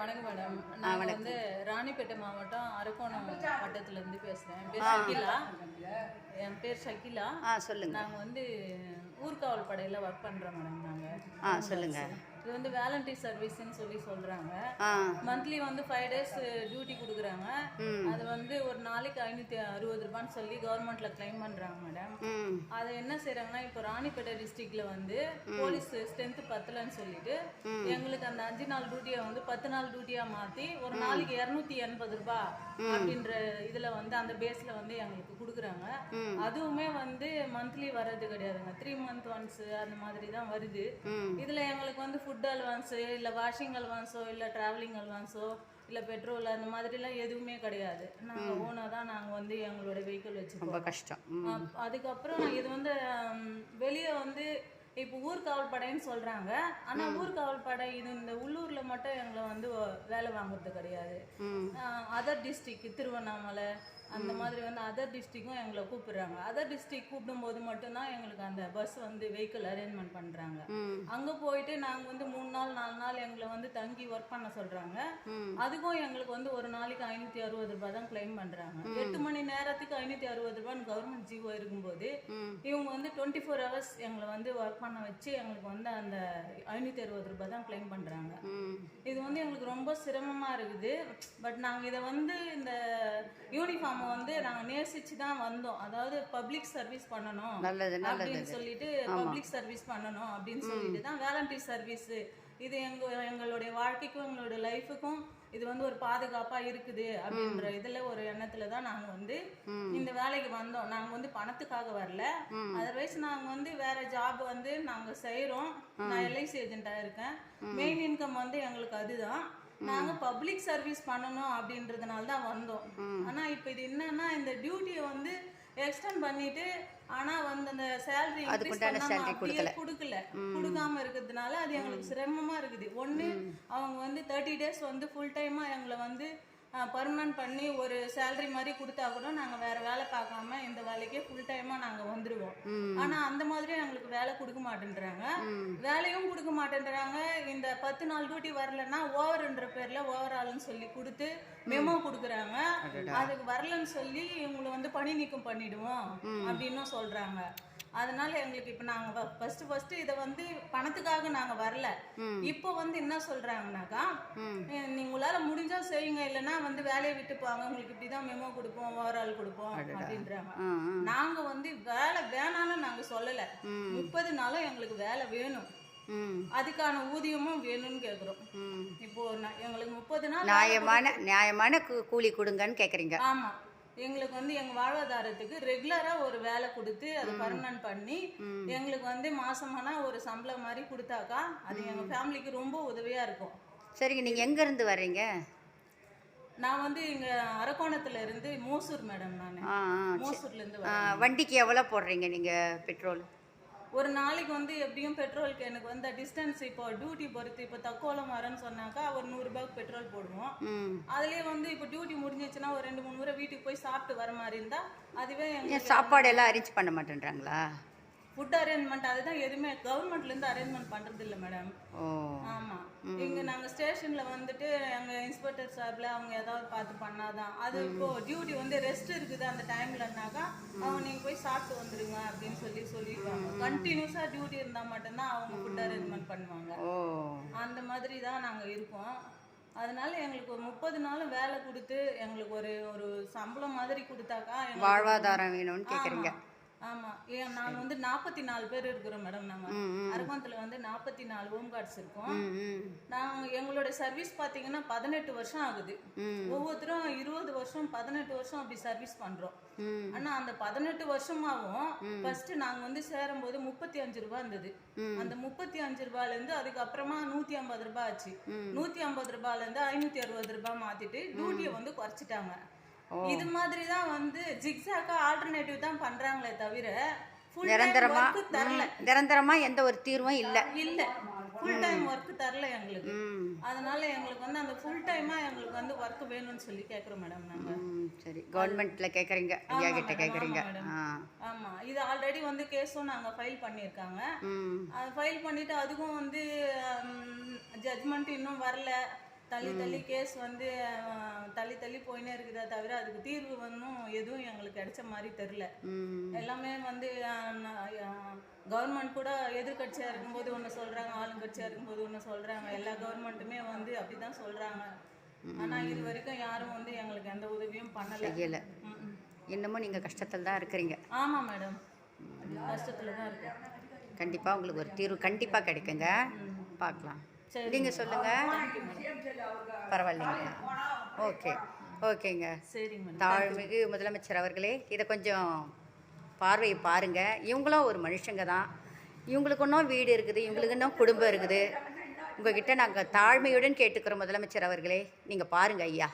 வணக்கம் மேடம். நான் வந்து ராணிப்பேட்டை மாவட்டம் அரக்கோணம் வட்டத்துல இருந்து பேசுறேன். என் பேர் ஷக்கிலா என் பேர் ஷக்கிலா ஆ சொல்லுங்க. நாங்க வந்து ஊர்காவல் படையில ஒர்க் பண்றோம் மேடம் நாங்க. ஆ சொல்லுங்க. இது வந்து வேலண்டி சர்வீஸ்னு சொல்லி சொல்றாங்க. மந்த்லி வந்து ஃபைவ் டேஸ் டியூட்டி கொடுக்குறாங்க. அது வந்து ஒரு நாளைக்கு ஐநூத்தி அறுபது ரூபான்னு சொல்லி கவர்மெண்ட்ல கிளைம் பண்றாங்க மேடம் அதை என்ன செய்றாங்கன்னா இப்போ ராணிப்பேட்டை டிஸ்ட்ரிக்ட்ல வந்து போலீஸ் ஸ்ட்ரென்த் பத்தலன்னு சொல்லிட்டு எங்களுக்கு அந்த அஞ்சு நாள் டியூட்டியை வந்து பத்து நாள் டியூட்டியா மாத்தி ஒரு நாளைக்கு இருநூத்தி எண்பது ரூபாய் அப்படின்ற இதுல வந்து அந்த பேஸ்ல வந்து எங்களுக்கு கொடுக்குறாங்க. அதுவுமே வந்து மந்த்லி வர்றது கிடையாதுங்க. த்ரீ மந்த் ஒன்ஸ் அந்த மாதிரி தான் வருது இதுல எங்களுக்கு வந்து ஃபுட் அல்வான்ஸு இல்ல வாஷிங் அல்வான்ஸோ இல்ல டிராவலிங் அல்வான்ஸோ இல்ல பெட்ரோல் அந்த மாதிரிலாம் எதுவுமே கிடையாது. நாங்க ஓனா தான் நாங்க வந்து எங்களோட வெஹிக்கிள் வச்சிருக்கோம் ரொம்ப கஷ்டம். அதுக்கப்புறம் இது வந்து வந்து இப்போ ஊர்காவல் படைன்னு சொல்றாங்க. ஆனா ஊர்காவல் படை இது இந்த உள்ளூர்ல மட்டும் எங்களை வந்து வேலை வாங்குறது கிடையாது. அதர் டிஸ்ட்ரிக்ட் திருவண்ணாமலை அந்த மாதிரி வந்து அதர் டிஸ்ட்ரிக்கும் எங்களை கூப்பிடுறாங்க. அதர் டிஸ்ட்ரிக்ட் கூப்பிடும்போது மட்டும்தான் எங்களுக்கு அந்த பஸ் வந்து வெஹிக்கிள் அரேஞ்ச்மெண்ட் பண்றாங்க. அங்க போயிட்டு நாங்க வந்து மூணு நாள் நாலு நாள் எங்களை வந்து தங்கி ஒர்க் பண்ண சொல்றாங்க. அதுக்கும் எங்களுக்கு வந்து ஒரு நாளைக்கு ஐநூத்தி அறுபது ரூபாய் தான் கிளைம் பண்றாங்க. எட்டு மணி நேரத்துக்கு ஐநூத்தி அறுபது ரூபான்னு கவர்மெண்ட் ஜீவோ இருக்கும்போது இவங்க வந்து டுவெண்ட்டி ஃபோர் ஹவர்ஸ் எங்களை வந்து ஒர்க் பண்ண வச்சு எங்களுக்கு வந்து அந்த ஐநூத்தி அறுபது ரூபாய் தான் கிளைம் பண்றாங்க. இது வந்து எங்களுக்கு ரொம்ப சிரமமா இருக்குது. பட் நாங்க இதை வந்து இந்த யூனிஃபார்மை வந்து நாங்க நேசிச்சு தான் வந்தோம். அதாவது பப்ளிக் சர்வீஸ் பண்ணணும் அப்படின்னு சொல்லிட்டு பப்ளிக் சர்வீஸ் பண்ணணும் அப்படின்னு சொல்லிட்டு தான் வேலண்டி சர்வீஸ் இது எங்க எங்களுடைய வாழ்க்கைக்கும் எங்களுடைய லைஃபுக்கும் இது வந்து ஒரு பாதுகாப்பா இருக்குது அப்படின்ற இதுல ஒரு எண்ணத்துல தான் நாங்க வந்து இந்த வேலைக்கு வந்தோம். நாங்க வந்து பணத்துக்காக வரல. அதர்வைஸ் நாங்க வந்து வேற ஜாப் வந்து நாங்க செய்றோம். நான் எல்ஐசி ஏஜென்ட்டா இருக்கேன். மெயின் இன்கம் வந்து எங்களுக்கு அதுதான். நாங்க பப்ளிக் சர்வீஸ் பண்ணணும் அப்படின்றதுனால தான் வந்தோம். ஆனா இப்போ இது என்னன்னா இந்த டியூட்டியை வந்து எக்ஸ்டெண்ட் பண்ணிட்டு ஆனா வந்து அந்த சேலரி அதுக்குண்டான salary கொடுக்கல. கொடுக்கல. கொடுக்காம இருக்கிறதுனால அது எங்களுக்கு சிரமமா இருக்குது. ஒண்ணு அவங்க வந்து தேர்ட்டி டேஸ் வந்து ஃபுல் டைமா எங்களை வந்து பர்மனன்ட் பண்ணி ஒரு சேலரி மாதிரி கொடுத்தா கூட நாங்க வேற வேலை பார்க்காம இந்த வேலைக்கே ஃபுல் டைமா நாங்க வந்துருவோம். ஆனா அந்த மாதிரி எங்களுக்கு வேலை கொடுக்க மாட்டேன்றாங்க. வேலையும் கொடுக்க மாட்டேன்றாங்க. இந்த பத்து நாள் டியூட்டி வரலன்னா ஓவர்ன்ற பேர்ல ஓவர் ஆல்னு சொல்லி கொடுத்து மெமோ கொடுக்குறாங்க. அதுக்கு வரலன்னு சொல்லி இவங்களை வந்து பணி நீக்கம் பண்ணிடுவோம் அப்படின்னும் சொல்றாங்க. அதனால எங்களுக்கு இப்ப நாங்க ஃபர்ஸ்ட் ஃபர்ஸ்ட் இத வந்து பணத்துக்காக நாங்க வரல. இப்போ வந்து என்ன சொல்றாங்கன்னாக்கா அஹ் நீங்க உங்களால முடிஞ்சா செய்யுங்க இல்லைன்னா வந்து வேலையை விட்டு போங்க உங்களுக்கு இப்படிதான் மெமோ கொடுப்போம் ஓவரால் கொடுப்போம் அப்படின்றாங்க. நாங்க வந்து வேலை வேணாம்னு நாங்க சொல்லல. முப்பது நாளும் எங்களுக்கு வேலை வேணும். அதுக்கான ஊதியமும் வேணும்னு கேக்குறோம். இப்போ எங்களுக்கு முப்பது நாள் நியாயமான நியாயமான கூலி கொடுங்கன்னு கேட்குறீங்க ஆமா. எங்களுக்கு வந்து எங்க வாழ்வாதாரத்துக்கு ரெகுலரா ஒரு வேலை கொடுத்து அதை பர்மனன்ட் பண்ணி எங்களுக்கு வந்து மாசமானா ஒரு சம்பளம் மாதிரி கொடுத்தாக்கா அது எங்க ஃபேமிலிக்கு ரொம்ப உதவியா இருக்கும். சரிங்க நீங்கள் எங்கேருந்து வர்றீங்க? நான் வந்து இங்க அரக்கோணத்துல இருந்து மூசூர் மேடம் நான். மூசூர்ல இருந்து வண்டிக்கு எவ்வளோ போடுறீங்க நீங்கள் பெட்ரோல் ஒரு நாளைக்கு வந்து எப்படியும் பெட்ரோலுக்கு எனக்கு வந்து டிஸ்டன்ஸ் இப்போ டியூட்டி பொறுத்து இப்போ தக்கோலம் வரேன்னு சொன்னாக்கா ஒரு நூறு ரூபாய்க்கு பெட்ரோல் போடுவோம். அதுலயே வந்து இப்போ டியூட்டி முடிஞ்சிச்சுன்னா ஒரு ரெண்டு மூணு முறை வீட்டுக்கு போய் சாப்பிட்டு வர மாதிரி இருந்தா அதுவே சாப்பாடு எல்லாம் அரேஞ்ச் பண்ண மாட்டேன்றாங்களா? ஃபுட் அரேஞ்ச்மெண்ட் அதுதான் எதுவுமே கவர்மெண்ட்ல இருந்து அரேஞ்ச்மெண்ட் பண்றது இல்ல மேடம் ஆமா. இங்க நாங்க ஸ்டேஷன்ல வந்துட்டு எங்க இன்ஸ்பெக்டர் சார்ல அவங்க ஏதாவது பார்த்து பண்ணாதான். அது இப்போ டியூட்டி வந்து ரெஸ்ட் இருக்குது அந்த டைம்லனாக்கா அவங்க நீங்க போய் சாப்பிட்டு வந்துருங்க அப்படின்னு சொல்லி சொல்லிடுவாங்க கண்டினியூஸா டியூட்டி இருந்தா மட்டும்தான் அவங்க ஃபுட் அரேஞ்ச்மெண்ட் பண்ணுவாங்க. அந்த மாதிரி தான் நாங்க இருக்கோம். அதனால எங்களுக்கு ஒரு முப்பது நாளும் வேலை கொடுத்து எங்களுக்கு ஒரு ஒரு சம்பளம் மாதிரி கொடுத்தாக்கா வாழ்வாதாரம் வேணும்னு கேட்குறீங்க ஆமா. ஏன் நாங்க வந்து நாற்பத்தி நாலு பேர் இருக்கிறோம் மேடம் நாங்க. அரக்கோணத்துல வந்து நாற்பத்தி நாலு ஹோம் கார்ட்ஸ் இருக்கோம். ம் ம். நாங்க எங்களோட சர்வீஸ் பாத்தீங்கன்னா பதினெட்டு வருஷம் ஆகுது. ஒவ்வொருத்தரும் இருபது வருஷம் பதினெட்டு வருஷம் அப்படி சர்வீஸ் பண்றோம். ஆனா அந்த பதினெட்டு வருஷமாவும் ஃபர்ஸ்ட் நாங்க வந்து சேரும்போது முப்பத்தி அஞ்சு ரூபாய் இருந்தது அந்த முப்பத்தி அஞ்சு ரூபாய்ல இருந்து அதுக்கப்புறமா நூத்தி ஐம்பது ரூபாய் ஆச்சு. நூத்தி ஐம்பது ரூபாய்ல இருந்து ஐநூத்தி அறுபது ரூபாய் மாத்திட்டு டியூட்டியை வந்து குறைச்சிட்டாங்க. இது மாதிரி தான் வந்து ஜிக்ஸாக்கா ஆல்டர்னேட்டிவ் தான் பண்றாங்களே தவிர நிரந்தரமா? நிரந்தரமா எந்த ஒரு தீர்வும் இல்லை. இல்ல. ஃபுல் டைம் ஒர்க் தரல எங்களுக்கு. அதனால எங்களுக்கு வந்து அந்த ஃபுல் டைமா எங்களுக்கு வந்து ஒர்க் வேணும்னு சொல்லி கேக்குறோம் மேடம் நாங்க. சரி. கவர்மெண்ட்ல கேட்குறீங்க ஐயா கிட்ட கேட்குறீங்க ஆமா, இது ஆல்ரெடி வந்து கேஸும் நாங்க ஃபைல் அது ஃபைல் பண்ணிட்டு அதுக்கும் வந்து ஜட்ஜ்மெண்ட் இன்னும் வரல. தள்ளி தள்ளி கேஸ் வந்து தள்ளி தள்ளி போயினே இருக்குதே தவிர அதுக்கு தீர்வு ஒன்றும் எதுவும் எங்களுக்கு கிடைச்ச மாதிரி தெரில எல்லாமே வந்து கவர்மெண்ட் கூட எதிர்கட்சியாக இருக்கும்போது ஒன்று சொல்கிறாங்க ஆளுங்கட்சியாக இருக்கும்போது ஒன்று சொல்கிறாங்க எல்லா கவர்மெண்ட்டுமே வந்து அப்படி தான் சொல்கிறாங்க ஆனால் இது வரைக்கும் யாரும் வந்து எங்களுக்கு எந்த உதவியும் பண்ணலை. இன்னமும் நீங்கள் கஷ்டத்தில் தான் இருக்கிறீங்க. ஆமாம் மேடம். கஷ்டத்தில் தான் இருக்கேன் கண்டிப்பாக உங்களுக்கு ஒரு தீர்வு கண்டிப்பாக கிடைக்குங்க. பார்க்கலாம். நீங்கள் சொல்லுங்கள் பரவாயில்லைங்க. ஓகே. ஓகேங்க. சரிங்க தாழ்மிகு முதலமைச்சர் அவர்களே இதை கொஞ்சம் பார்வையை பாருங்கள் இவங்களும் ஒரு மனுஷங்க தான். இவங்களுக்கு இன்னும் வீடு இருக்குது இவங்களுக்கு இன்னும் குடும்பம் இருக்குது. உங்ககிட்ட நாங்கள் தாழ்மையுடன் கேட்டுக்கிறோம் முதலமைச்சர் அவர்களே. நீங்கள் பாருங்கள் ஐயா.